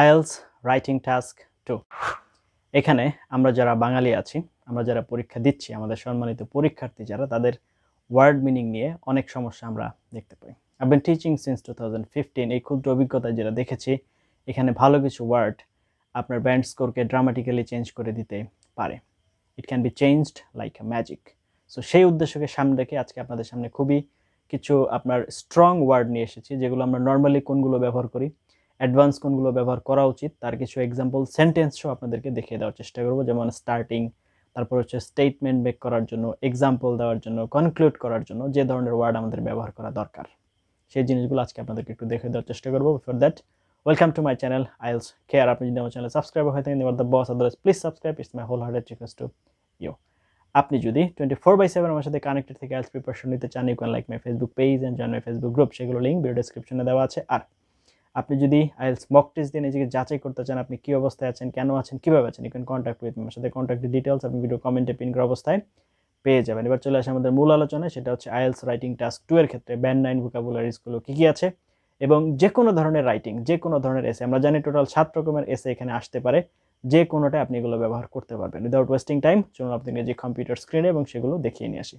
IELTS writing task two. এখানে আমরা যারা বাঙালি আছি, আমরা যারা পরীক্ষা দিচ্ছি, আমাদের সম্মানিত পরীক্ষার্থী যারা, তাদের ওয়ার্ড মিনিং নিয়ে অনেক সমস্যা আমরা দেখতে পাই। I teaching since two thousand fifteen এই ক্ষুদ্র অভিজ্ঞতায় যেটা দেখেছি, এখানে ভালো কিছু ওয়ার্ড আপনার ব্যান্ড স্কোরকে ড্রামাটিক্যালি চেঞ্জ করে দিতে পারে। It can be changed like a magic so সেই উদ্দেশ্যকে সামনে রেখে আজকে আপনাদের সামনে খুবই কিছু আপনার স্ট্রং ওয়ার্ড নিয়ে এসেছি, যেগুলো আমরা নর্মালি কোনগুলো ব্যবহার করি? অ্যাডভান্স কোনগুলো ব্যবহার করা উচিত, তার কিছু এক্সাম্পল সেন্টেন্সও আপনাদেরকে দেখিয়ে দেওয়ার চেষ্টা করব। যেমন স্টার্টিং তারপর হচ্ছে স্টেটমেন্ট মেক করার জন্য এক্সাম্পল দেওয়ার জন্য কনক্লুড করার জন্য, যে ধরনের ওয়ার্ড আমাদের ব্যবহার করা দরকার। সেই জিনিসগুলো আজকে আপনাদেরকে একটু দেখে দেওয়ার চেষ্টা করব। For that welcome to my channel IELTS care আপনি যদি আমার চ্যানেল সাবস্ক্রাইব হয়ে থাকেন the boss others please subscribe it's my whole hearted request to you আপনি যদি টোয়েন্টি ফোর বাই সেভেন আমার সাথে কানেক্টেড থেকে আইলস প্রিপারেশন নিতে চান you can like my Facebook page and join my Facebook group সেগুলো লিঙ্ক ভিডিও ডিসক্রিপশনে দেওয়া আছে। আর আপনি যদি আইএলস মক টেস্ট দিয়ে নিজেকে যাচাই করতে চান, আপনি কী অবস্থায় আছেন, কেন আছেন, কীভাবে আছেন ইউ ক্যান কন্ট্যাক্ট উইথ আমার সাথে কন্ট্যাক্ট ডিটেলস আপনি ভিডিও কমেন্টে পিন করা অবস্থায় পেয়ে যাবেন। এবার চলে আসে আমাদের মূল আলোচনায়, সেটা হচ্ছে আইএলস রাইটিং টাস্ক টু এর ক্ষেত্রে ব্যান্ড নাইন ভোকাবুলারিজগুলো কী কী আছে এবং যে কোনো ধরনের রাইটিং যে কোনো ধরনের এসে আমরা জানি টোটাল সাত রকমের এসে এখানে আসতে পারে যে কোনোটাই আপনি এগুলো ব্যবহার করতে পারবেন। উইদাউট ওয়েস্টিং টাইম চলুন আপনাকে যে কম্পিউটার স্ক্রিনে এবং সেগুলো দেখিয়ে নিয়ে আসি।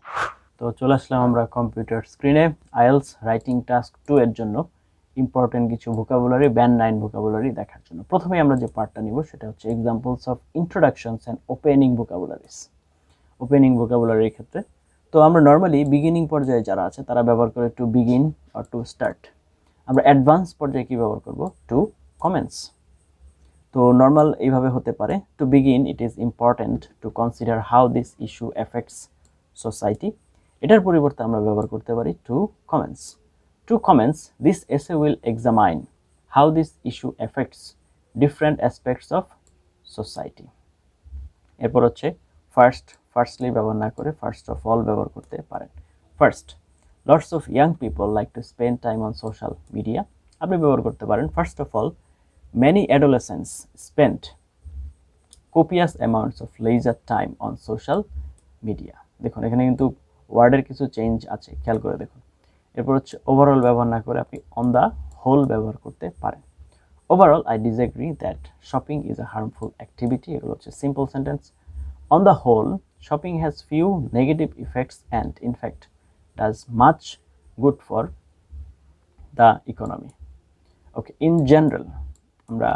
তো চলে আসলাম আমরা কম্পিউটার স্ক্রিনে আইএলস রাইটিং টাস্ক টু এর জন্য। ইম্পর্টেন্ট কিছু ভোকাবুলারি ব্যান্ড নাইন ভোকাবুলারি দেখার জন্য। প্রথমেই আমরা যে পার্টটা নিব, সেটা হচ্ছে examples of introductions and opening vocabularies opening ভোকাবুলারির ক্ষেত্রে। তো আমরা নর্মালি বিগিনিং পর্যায়ে যারা আছে, তারা ব্যবহার করে টু বিগিন আর টু স্টার্ট আমরা অ্যাডভান্স পর্যায়ে কী ব্যবহার করব? টু কমেন্টস তো নর্মাল এইভাবে হতে পারে। To begin it is important to consider how this issue affects society এটার পরিবর্তে আমরা ব্যবহার করতে পারি to commence to commence this essay will examine how this issue affects different aspects of society এরপর হচ্ছে ফার্স্ট ফার্স্টলি ব্যবহার না করে ফার্স্ট অফ অল ব্যবহার করতে পারেন। First lots of young people like to spend time on social media আপনি ব্যবহার করতে পারেন first of all many adolescents spend copious amounts of leisure time on social media দেখুন, এখানে কিন্তু ওয়ার্ডের কিছু চেঞ্জ আছে, খেয়াল করে দেখুন। এরপর হচ্ছে ওভারঅল ব্যবহার না করে আপনি অন দ্য হোল ব্যবহার করতে পারেন। Overall I disagree that shopping is a harmful activity এগুলো হচ্ছে simple sentence on the whole shopping has few negative effects and in fact does much good for the economy okay in general আমরা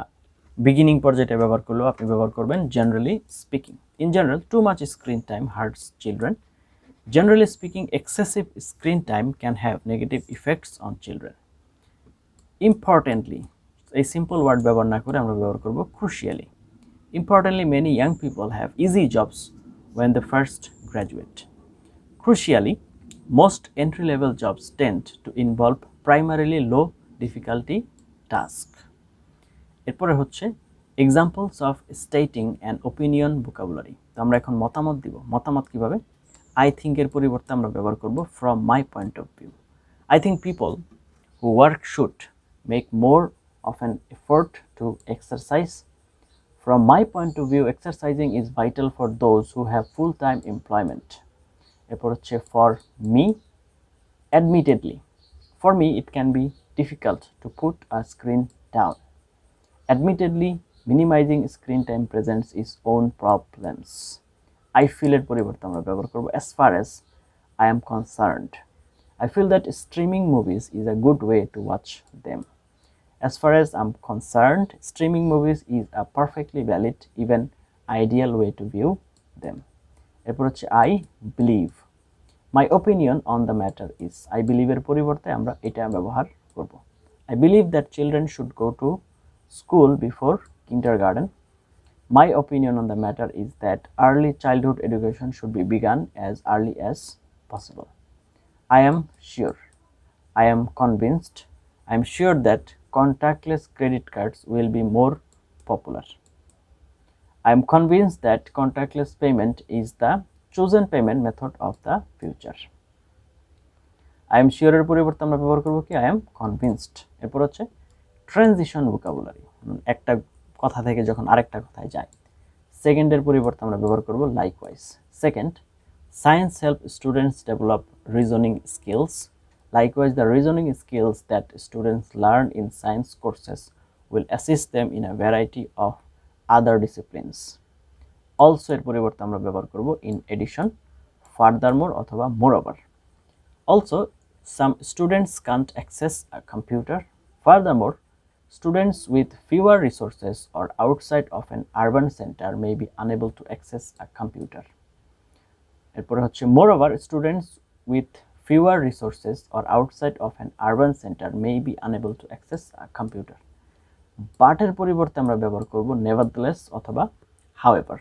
beginning পর্যায়টা ব্যবহার করলেও আপনি ব্যবহার করবেন generally speaking in general too much screen time hurts children generally speaking excessive screen time can have negative effects on children importantly এই simple word ব্যবহার না করে আমরা ব্যবহার করব crucially importantly many young people have easy jobs when the first graduate crucially most entry level jobs tend to involve primarily low difficulty task এরপরে হচ্ছে examples of stating and opinion vocabulary তো আমরা এখন মতামত দিব মতামত কিভাবে আই থিঙ্কের পরিবর্তে আমরা ব্যবহার করব from my point of view I think people who work should make more of an effort to exercise from my point of view exercising is vital for those who have full time employment এরপর হচ্ছে for me admittedly for me it can be difficult to put a screen down Admittedly, minimizing screen time presents its own problems. I ফিলের পরিবর্তে আমরা ব্যবহার করব as far as I am concerned I feel that streaming movies is a good way to watch them as far as I am concerned streaming movies is a perfectly valid even ideal way to view them এরপর হচ্ছে I believe my opinion on the matter is I বিলিভের পরিবর্তে আমরা এটা ব্যবহার করব। I believe that children should go to school before kindergarten My opinion on the matter is that early childhood education should be begun as early as possible. I am sure, I am convinced, I am sure that contactless credit cards will be more popular. I am convinced that contactless payment is the chosen payment method of the future. I am শিওরের পরিবর্তে আমরা ব্যবহার করবো কি I am convinced এরপর হচ্ছে transition vocabulary একটা কথা থেকে যখন আরেকটা কথায় যায় সেকেন্ডের পরিবর্তে আমরা ব্যবহার করব likewise second science help students develop reasoning skills likewise the reasoning skills that students learn in science courses will assist them in a variety of other disciplines. Also এর পরিবর্তে আমরা ব্যবহার করব in addition, furthermore অথবা moreover. Also, some students can't access a computer. Furthermore, students with fewer resources or outside of an urban center may be unable to access a computer. এরপরে হচ্ছে moreover, students with fewer resources or outside of an urban center may be unable to access a computer. But এর পরিবর্তে আমরা ব্যবহার করব nevertheless অথবা however.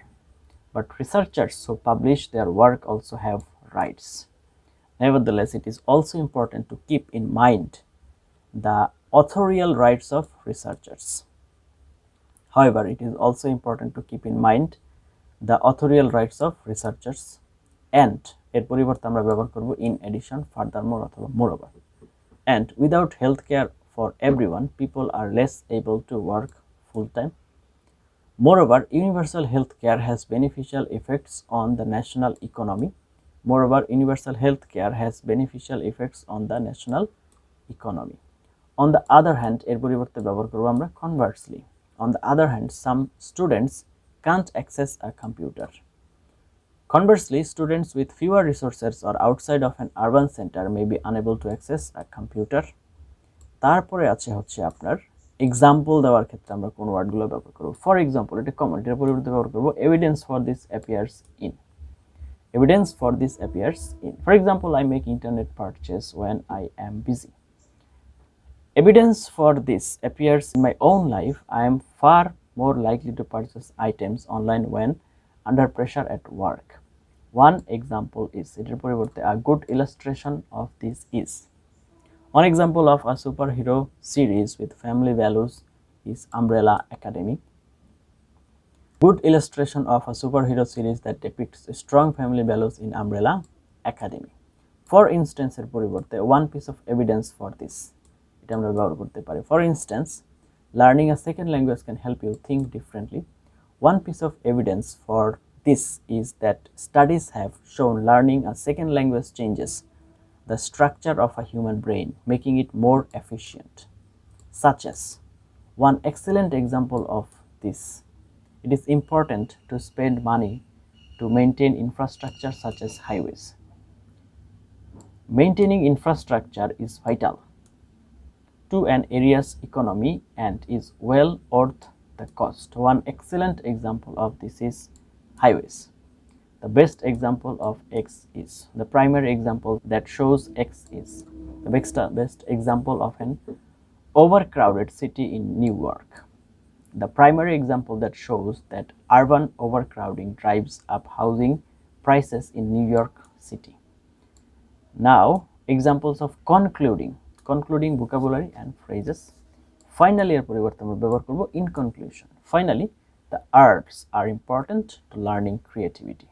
But researchers who publish their work also have rights. Nevertheless, it is also important to keep in mind the authorial rights of researchers. However, it is also important to keep in mind the authorial rights of researchers and এর পরিবর্তে আমরা ব্যবহার করব in addition, furthermore অথবা moreover. And without healthcare for everyone, people are less able to work full time. Moreover, universal healthcare has beneficial effects on the national economy. Moreover, universal healthcare has beneficial effects on the national economy. On the other hand এর পরিবর্তে ব্যবহার করব আমরা conversely on the other hand some students can't access a computer conversely students with fewer resources are outside of an urban center may be unable to access a computer তারপরে আছে হচ্ছে আপনার example দেওয়ার ক্ষেত্রে আমরা কোন ওয়ার্ডগুলো ব্যবহার করব। ফর এক্সাম্পল এটা কমেন্টের পরিবর্তে ব্যবহার করব evidence for this appears in evidence for this appears in for example I make internet purchase when I am busy evidence for this appears in my own life i am far more likely to purchase items online when under pressure at work one example is এটার পরিবর্তে a good illustration of this is one example of a superhero series with family values is umbrella academy good illustration of a superhero series that depicts strong family values in Umbrella Academy. For instance, এর পরিবর্তে one piece of evidence for this এটা আমরা ব্যবহার করতে পারি For instance, learning a second language can help you think differently. One piece of evidence for this is that studies have shown learning a second language changes the structure of a human brain, making it more efficient. Such as one excellent example of this it is important to spend money to maintain infrastructure such as highways. Maintaining infrastructure is vital to an area's economy and is well worth the cost. One excellent example of this is highways. The best example of X is the primary example that shows X is the best, best example of an overcrowded city in New York the primary example that shows that urban overcrowding drives up housing prices in New York City. Now, examples of concluding, concluding vocabulary and phrases. Finally, এর পরিবর্তে আমরা ব্যবহার করব in conclusion. Finally, the arts are important to learning creativity.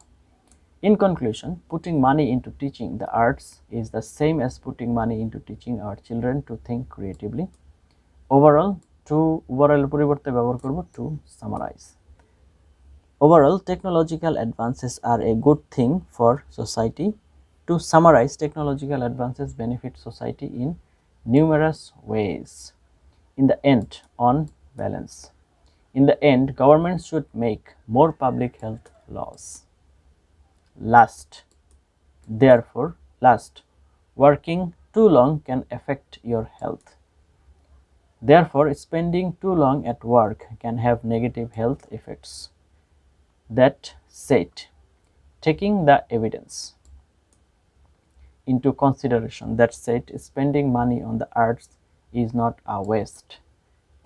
In conclusion, putting money into teaching the arts is the same as putting money into teaching our children to think creatively. Overall, to overall পরিবর্তে ব্যবহার করব to summarize overall technological advances are a good thing for society to summarize technological advances benefit society in numerous ways. In the end, on balance. In the end, governments should make more public health laws. Last, therefore, last, working too long can affect your health. Therefore, spending too long at work can have negative health effects. That said, taking the evidence into consideration, that said, spending money on the arts is not a waste.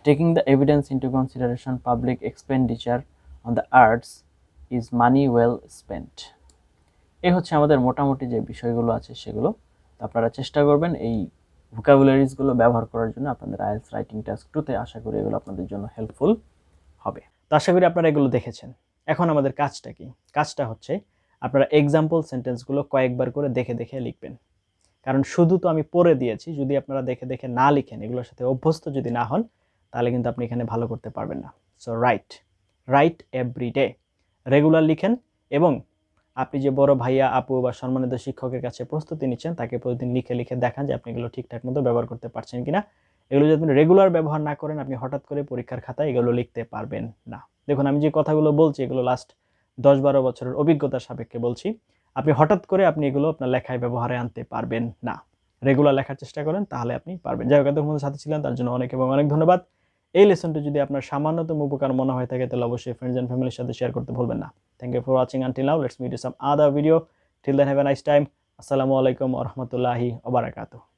Taking the evidence into consideration, public expenditure on the arts is money well spent. এই হচ্ছে আমাদের মোটামুটি যে বিষয়গুলো আছে সেগুলো আপনারা চেষ্টা করবেন এই ভোকাবুলারিজগুলো ব্যবহার করার জন্য আপনাদের আইএলস রাইটিং টাস্ক টুতে আশা করি এগুলো আপনাদের জন্য হেল্পফুল হবে তো আশা করি আপনারা এগুলো দেখেছেন এখন আমাদের কাজটা কি কাজটা হচ্ছে আপনারা এক্সাম্পল সেন্টেন্সগুলো কয়েকবার করে দেখে দেখে লিখবেন। কারণ শুধু তো আমি পড়ে দিয়েছি, যদি আপনারা দেখে দেখে না লিখেন, এগুলোর সাথে অভ্যস্ত যদি না হন, তাহলে কিন্তু আপনি এখানে ভালো করতে পারবেন না। So write write every day regular লিখেন এবং আপনি যে বড় ভাইয়া, আপু বা সম্মানিত শিক্ষকের কাছে প্রস্তুতি নিচ্ছেন, তাকে প্রতিদিন লিখে লিখে দেখান যে আপনি এগুলো ঠিকঠাক মতো ব্যবহার করতে পারছেন কিনা। এগুলো যদি আপনি রেগুলার ব্যবহার না করেন, আপনি হঠাৎ করে পরীক্ষার খাতায় এগুলো লিখতে পারবেন না। দেখুন, আমি যে কথাগুলো বলছি, এগুলো লাস্ট দশ বারো বছরের অভিজ্ঞতার সাপেক্ষে বলছি, আপনি হঠাৎ করে আপনি এগুলো আপনার লেখায় ব্যবহারে আনতে পারবেন না। রেগুলার লেখার চেষ্টা করেন, তাহলে আপনি পারবেন। যাই হোক, এতক্ষণ সাথে ছিলেন তার জন্য অনেক এবং অনেক ধন্যবাদ। এই লেসনটি যদি আপনার সামান্যতম উপকার মনে হয়ে থাকে, তাহলে অবশ্যই ফ্রেন্ডস অ্যান্ড ফ্যামিলির সাথে শেয়ার করতে ভুলবেন না। Thank you for watching until now let's meet some other video till then have a nice time আসসালামু আলাইকুম রাহমাতুল্লাহি ওয়া বারাকাতুহু